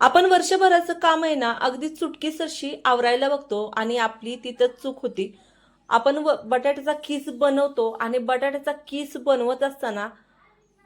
आपण वर्षभराचं काम आहे ना अगदी चुटकीसरशी आवरायला बघतो आणि आपली तिथंच चूक होती. आपण व बटाट्याचा किस बनवतो आणि बटाट्याचा किस बनवत असताना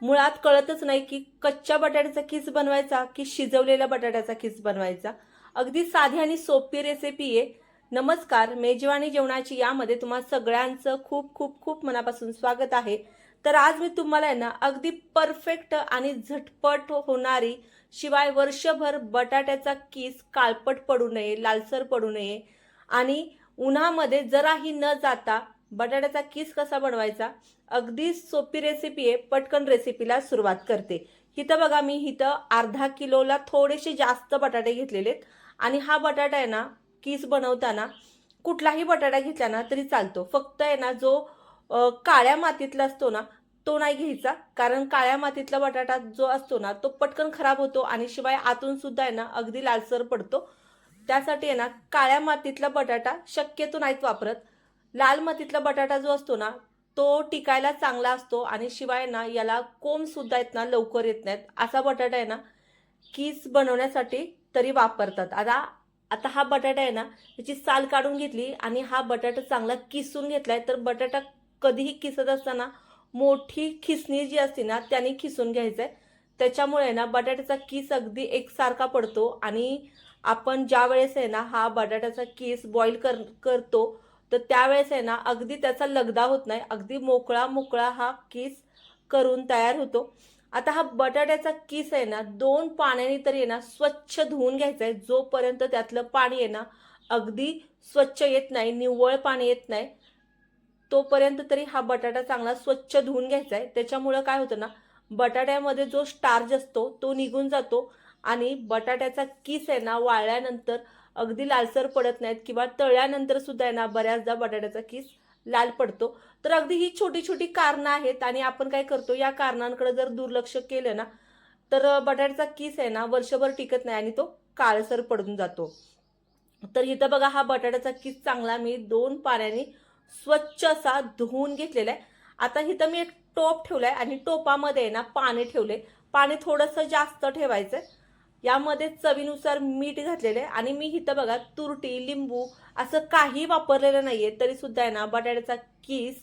मुळात कळतच नाही की कच्च्या बटाट्याचा किस बनवायचा की शिजवलेल्या बटाट्याचा किस बनवायचा. अगदी साधी आणि सोपी रेसिपी आहे. नमस्कार मेजवानी जेवणाची यामध्ये तुम्हा सगळ्यांचं खूप खूप खूप मनापासून स्वागत आहे. तर आज मी तुम्हाला आहे ना अगदी परफेक्ट आणि झटपट होणारी शिवाय वर्षभर बटाट्याचा किस काळपट पडू नये लालसर पडू नये. आणि उन्हामध्ये जराही न जाता बटाट्याचा किस कसा बनवायचा? अगदी सोपी रेसिपी आहे पटकन रेसिपीला सुरुवात करते. इथं बघा मी इथं अर्धा किलोला थोडेसे जास्त बटाटे घेतलेले आहेत. आणि हा बटाटा आहे ना किस बनवताना कुठलाही बटाटा घेतला ना तरी चालतो. फक्त आहे ना जो काळ्या मातीतला असतो ना तो नाही घ्यायचा. कारण काळ्या मातीतला बटाटा जो असतो ना तो पटकन खराब होतो आणि शिवाय आतून सुद्धा आहे ना अगदी लालसर पडतो. त्यासाठी आहे ना काळ्या मातीतला बटाटा शक्यतो नाहीत वापरत. लाल मातीतला बटाटा जो असतो ना तो टिकायला चांगला असतो आणि शिवाय ना याला कोंबसुद्धा येत ना लवकर येत नाहीत. असा बटाटा आहे ना कीस बनवण्यासाठी तरी वापरतात. आता आता हा बटाटा आहे ना त्याची साल काढून घेतली आणि हा बटाटा चांगला किसून घेतलाय तर बटाटा कधीही किसत असताना मोठी खिसणी जी असते ना त्याने खिसून घ्यायचंय. त्याच्यामुळे ना बटाट्याचा किस अगदी एकसारखा पडतो आणि आपण ज्या वेळेस आहे ना हा बटाट्याचा किस बॉईल कर करतो तर त्यावेळेस आहे ना अगदी त्याचा लगदा होत नाही. अगदी मोकळा मोकळा हा किस करून तयार होतो. आता हा बटाट्याचा किस आहे ना दोन पाण्याने तरी आहे ना स्वच्छ धुवून घ्यायचा आहे जोपर्यंत त्यातलं पाणी आहे ना अगदी स्वच्छ येत नाही निव्वळ पाणी येत नाही तोपर्यंत तरी हा बटाटा चांगला स्वच्छ धुवून घ्यायचा आहे. त्याच्यामुळं काय होतं ना बटाट्यामध्ये जो स्टार्च असतो तो निघून जातो आणि बटाट्याचा किस आहे ना वाळल्यानंतर अगदी लालसर पडत नाहीत किंवा तळल्यानंतर सुद्धा आहे ना बऱ्याचदा बटाट्याचा किस लाल पडतो. तर अगदी ही छोटी छोटी कारणं आहेत आणि आपण काय करतो या कारणांकडे जर दुर्लक्ष केलं ना तर बटाट्याचा किस आहे ना वर्षभर टिकत नाही आणि तो काळसर पडून जातो. तर इथं बघा हा बटाट्याचा किस चांगला मी दोन पाण्याने स्वच्छ असा धुवून घेतलेला आहे आता इथं मी एक टोप ठेवला आहे आणि टोपामध्ये आहे ना पाणी ठेवले पाणी थोडंसं जास्त ठेवायचं यामध्ये चवीनुसार मीठ घातलेलं आहे आणि मी इथं बघा तुरटी लिंबू असं काही वापरलेलं नाही तरी सुद्धा आहे ना बटाट्याचा किस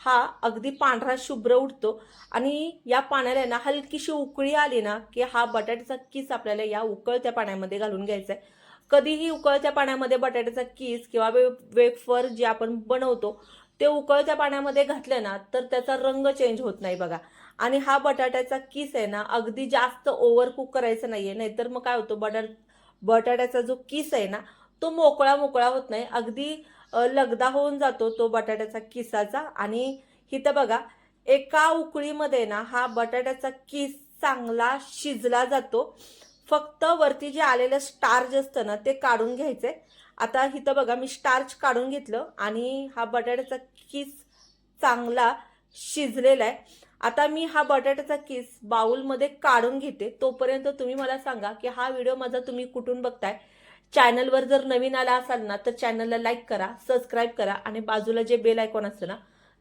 हा अगदी पांढरा शुभ्र उठतो आणि या पाण्याला आहे ना हलकीशी उकळी आली ना की हा बटाट्याचा किस आपल्याला या उकळत्या पाण्यामध्ये घालून घ्यायचा आहे कधीही उकळत्या पाण्यामध्ये बटाट्याचा किस किंवा वे वेफर जे आपण बनवतो ते उकळत्या पाण्यामध्ये घातलं ना तर त्याचा रंग चेंज होत नाही बघा. आणि हा बटाट्याचा किस आहे ना अगदी जास्त ओव्हर कुक नाही नाहीये. नाहीतर मग काय होतो बटाट बटाट्याचा जो किस आहे ना तो मोकळा मोकळा होत नाही. अगदी लगदा होऊन जातो तो बटाट्याचा किसाचा. आणि इथं बघा एका उकळीमध्ये ना हा बटाट्याचा किस चांगला शिजला जातो. फक्त वरती जे आलेलं स्टार्च असतं ना ते काढून घ्यायचंय आता इथं बघा मी स्टार्च काढून घेतलं आणि हा बटाट्याचा किस चांगला शिजलेला आहे. आता मी हा बटाट्याचा किस बाउलमध्ये काढून घेते. तोपर्यंत तुम्ही मला सांगा की हा व्हिडिओ माझा तुम्ही कुठून बघताय? चॅनलवर जर नवीन आला असाल ना तर चॅनलला लाईक करा सबस्क्राईब करा आणि बाजूला जे बेल आयकॉन असतं ना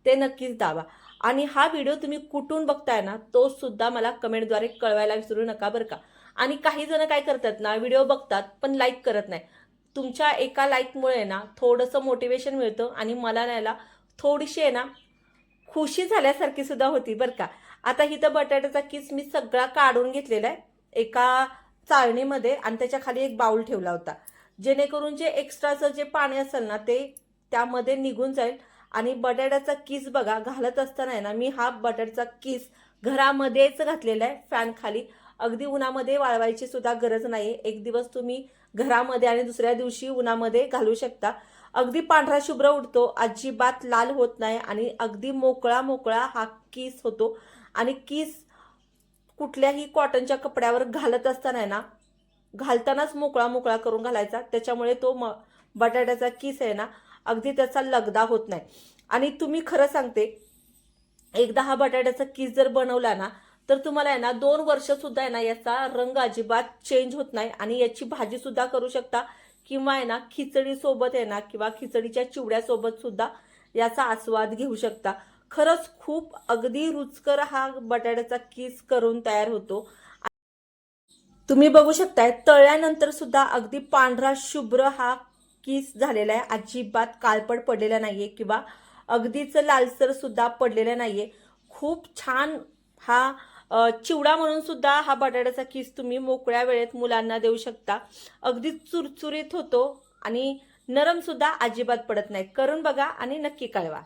ते नक्कीच दाबा. आणि हा व्हिडिओ तुम्ही कुठून बघताय ना तो सुद्धा मला कमेंटद्वारे कळवायला विसरू नका बरं का. आणि काही जण काय करतात ना व्हिडिओ बघतात पण लाईक करत नाही. तुमच्या एका लाईकमुळे ना थोडंसं मोटिवेशन मिळतं आणि मला नायला थोडीशी आहे ना खुशी झाल्यासारखी सुद्धा होती बरं का. आता इथं बटाट्याचा किस मी सगळा काढून घेतलेला आहे एका चाळणीमध्ये आणि त्याच्याखाली एक बाउल ठेवला होता. जेणेकरून जे एक्स्ट्राचं जे पाणी असेल ना ते त्यामध्ये निघून जाईल. आणि बटाट्याचा किस बघा घालत असताना आहे ना मी हा बटाट्याचा किस घरामध्येच घातलेला आहे फॅन खाली. अगदी उन्हामध्ये वाळवायची सुद्धा गरज नाही एक दिवस तुम्ही घरामध्ये आणि दुसऱ्या दिवशी उन्हामध्ये घालू शकता. अगदी पांढरा शुभ्र उडतो अजिबात लाल होत नाही आणि अगदी मोकळा मोकळा हा किस होतो. आणि किस कुठल्याही कॉटनच्या कपड्यावर घालत असताना आहे ना घालतानाच मोकळा मोकळा करून घालायचा. त्याच्यामुळे तो म बटाट्याचा किस आहे ना अगदी त्याचा लगदा होत नाही. आणि तुम्ही खरं सांगते एकदा हा बटाट्याचा किस जर बनवला ना तर तुम्हाला आहे ना दोन वर्ष सुद्धा आहे ना याचा रंग अजिबात चेंज होत नाही. आणि याची भाजी सुद्धा करू शकता. किंवा आहे ना खिचडी सोबत आहे ना किंवा खिचडीच्या चिवड्यासोबत सुद्धा याचा आस्वाद घेऊ शकता. खरंच खूप अगदी रुचकर हा बटाट्याचा किस करून तयार होतो. तुम्ही बघू शकताय तळल्यानंतर सुद्धा अगदी पांढरा शुभ्र हा किस झालेला आहे. अजिबात काळपट पडलेला नाहीये किंवा अगदीच लालसर सुद्धा पडलेला नाहीये. खूप छान हा चिवडा म्हणून सुद्धा हा बटाट्याचा किस तुम्ही मोकळ्या वेळेत मुलांना देऊ शकता. अगदी चुरचुरीत होतो आणि नरम सुद्धा अजिबात पडत नाही. करून बघा आणि नक्की कळवा.